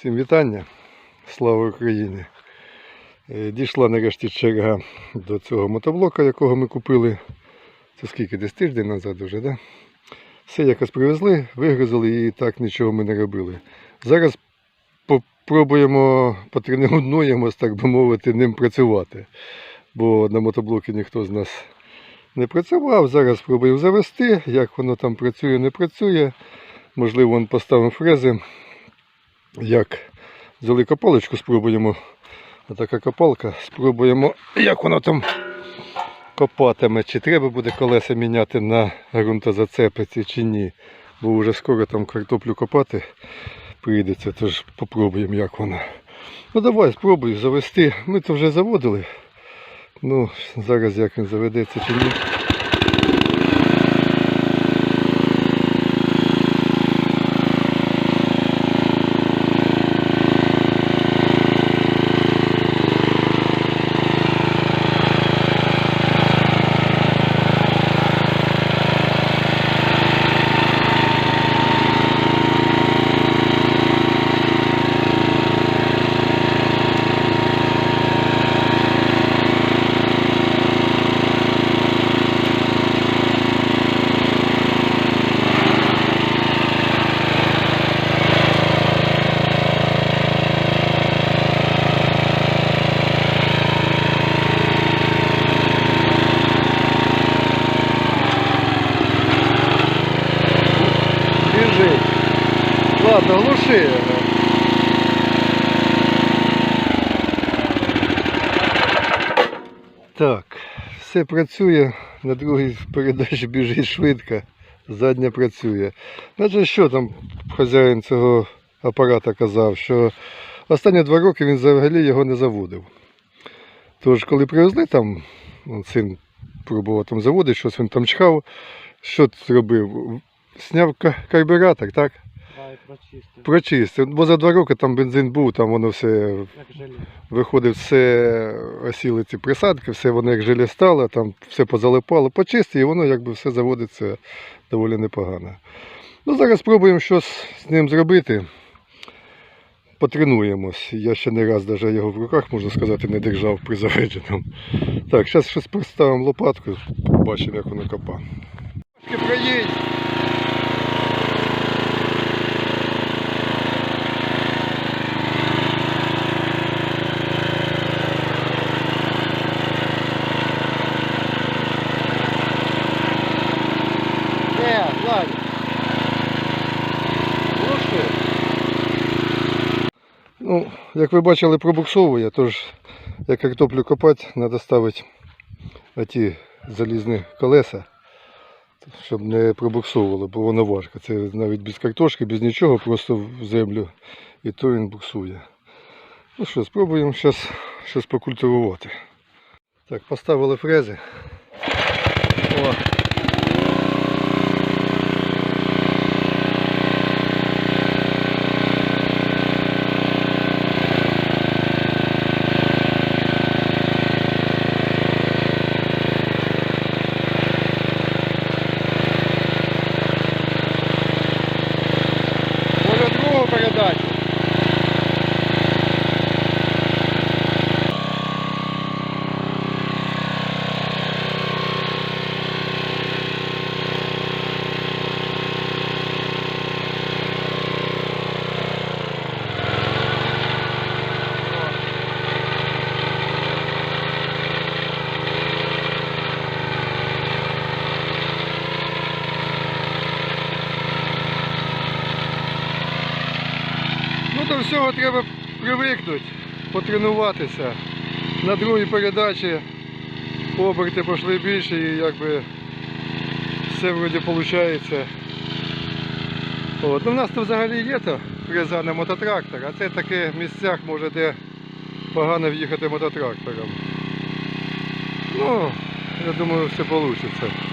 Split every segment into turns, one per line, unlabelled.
Всім вітання. Слава Україні. Е, Дійшла нарешті черга до цього мотоблока, якого ми купили. Це скільки? Десь тиждень назад вже, да? Все якось привезли, вигрузили і так нічого ми не робили. Зараз попробуємо, потренуємось, так би мовити, ним працювати. Бо на мотоблокі ніхто з нас не працював. Зараз спробуємо завести, як воно там працює, не працює. Можливо, вон поставимо фрези. Як взяли копалочку, спробуємо. Отака копалка. Спробуємо, як воно там копатиме. Чи треба буде колеса міняти на ґрунтозацепиці, чи ні. Бо вже скоро там картоплю копати прийдеться, тож попробуємо, як воно. Ну давай, спробуй завести. Ми то вже заводили. Ну, зараз як він заведеться чи ні. Біжить. Ладно, глуши. Так, все працює, на другій передачі біжить швидко, задня працює. Значить, що там хазяїн цього апарата казав, що останні два роки він взагалі його не заводив. Тож, коли привезли там, син пробував там заводити, щось він там чхав, що зробив? Сняв карбюратор, так?
Да, і прочистив.
Прочистив. Бо за два роки там бензин був, там воно все виходить, все осіли ці присадки, все воно як желе стало, там все позалипало, почистив, і воно якби все заводиться доволі непогано. Ну, зараз спробуємо щось з ним зробити. Потренуємось. Я ще не раз навіть його в руках, можна сказати, не держав при заведеному. Так, зараз щось поставимо лопатку, побачимо, як воно копа. Проїдь! Не, ладно. Глуши. Ну, як ви бачили, пробуксовує, тож як картоплю копати, треба ставити оті залізні колеса, щоб не пробуксовувало, бо воно важко. Це навіть без картошки, без нічого, просто в землю і то він буксує. Ну що, спробуємо зараз щось покультивувати. Так, поставили фрези. О. до всього треба привикнути, потренуватися. На другій передачі оберти пішли більше і якби все вроді виходить. От. Ну, у нас тут взагалі є то фреза мототрактор, а це таке в місцях може де погано в'їхати мототрактором. Ну, я думаю, все вийде.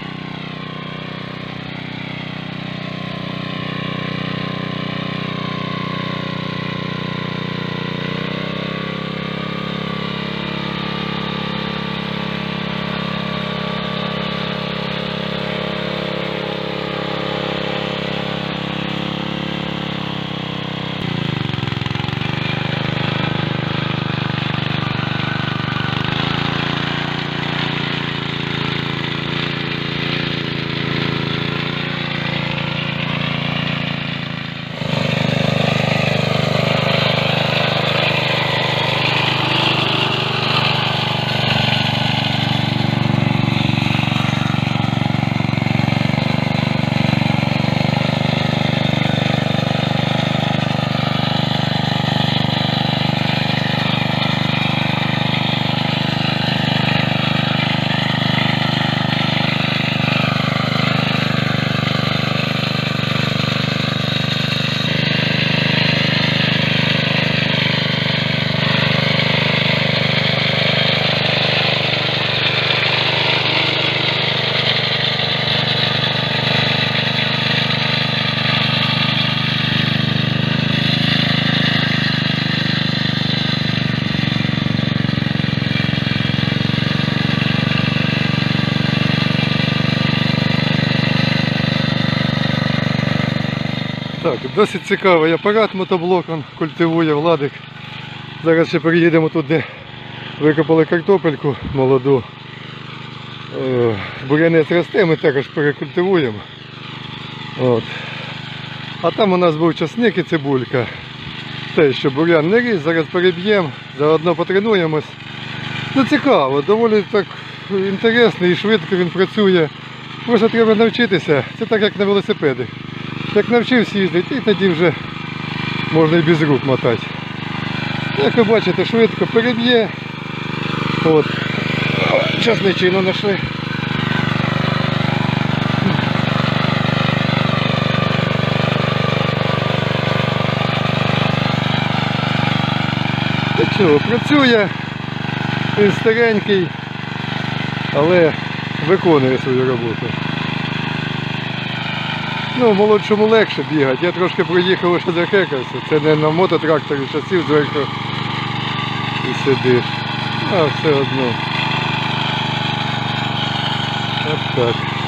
Так, досить цікавий апарат мотоблок, он культивує Владик. Зараз ще приїдемо туди, викопали картопельку молоду. Е, Бурянець росте, ми також перекультивуємо. От. А там у нас був часник і цибулька. Те, що бурян не ріс, зараз переб'ємо, заодно потренуємось. Ну цікаво, доволі так інтересно і швидко він працює. Просто треба навчитися. Це так як на велосипеді. Як навчився їздити, і тоді вже можна і без рук мотати. Як ви бачите, швидко переб'є. От. Часничину знайшли. Та чого, працює, він старенький, але виконує свою роботу. Ну, молодшому легше бігати. Я трошки проїхав уже захекався. Це не на мототракторі часів зверху і сидиш. А все одно. От так.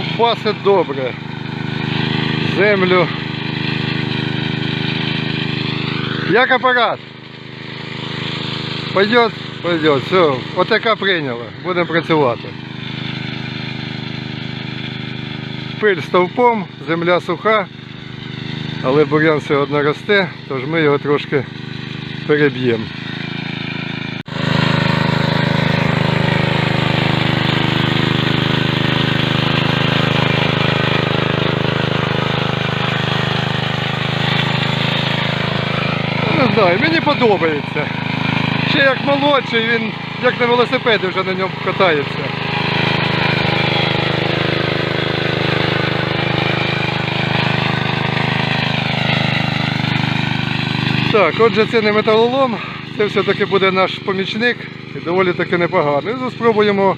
Ковбаси добре. Землю. Як апарат? Пойдет? Пойдет. Все. ОТК прийняла. Будемо працювати. Пиль стовпом, земля суха, але бур'ян все одно росте, тож ми його трошки переб'ємо. Не знаю, мені подобається. Ще як молодший, він як на велосипеді вже на ньому катається. Так, отже, це не металолом, це все-таки буде наш помічник і доволі таки непоганий. Ну, спробуємо,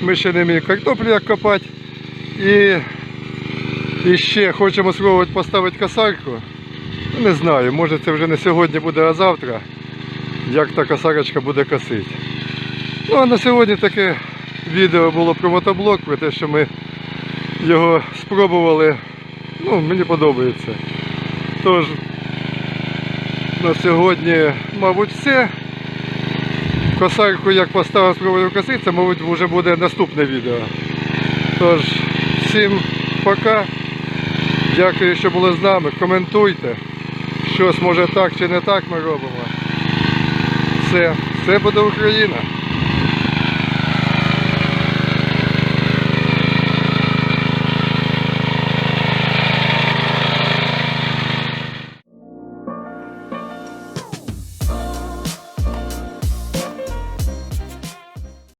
ми ще не вміємо картоплю як копати. І, і ще хочемо спробувати поставити косарку. Ну, Не знаю, може це вже не сьогодні буде, а завтра, як та косарочка буде косити. Ну а на сьогодні таке відео було про мотоблок, про те, що ми його спробували. Ну, мені подобається. Тож, на сьогодні, мабуть, все. Косарку як поставив спробую косити, це, мабуть, вже буде наступне відео. Тож, всім пока. Дякую, що були з нами. Коментуйте. Щось може так чи не так ми робимо. Все, все буде Україна.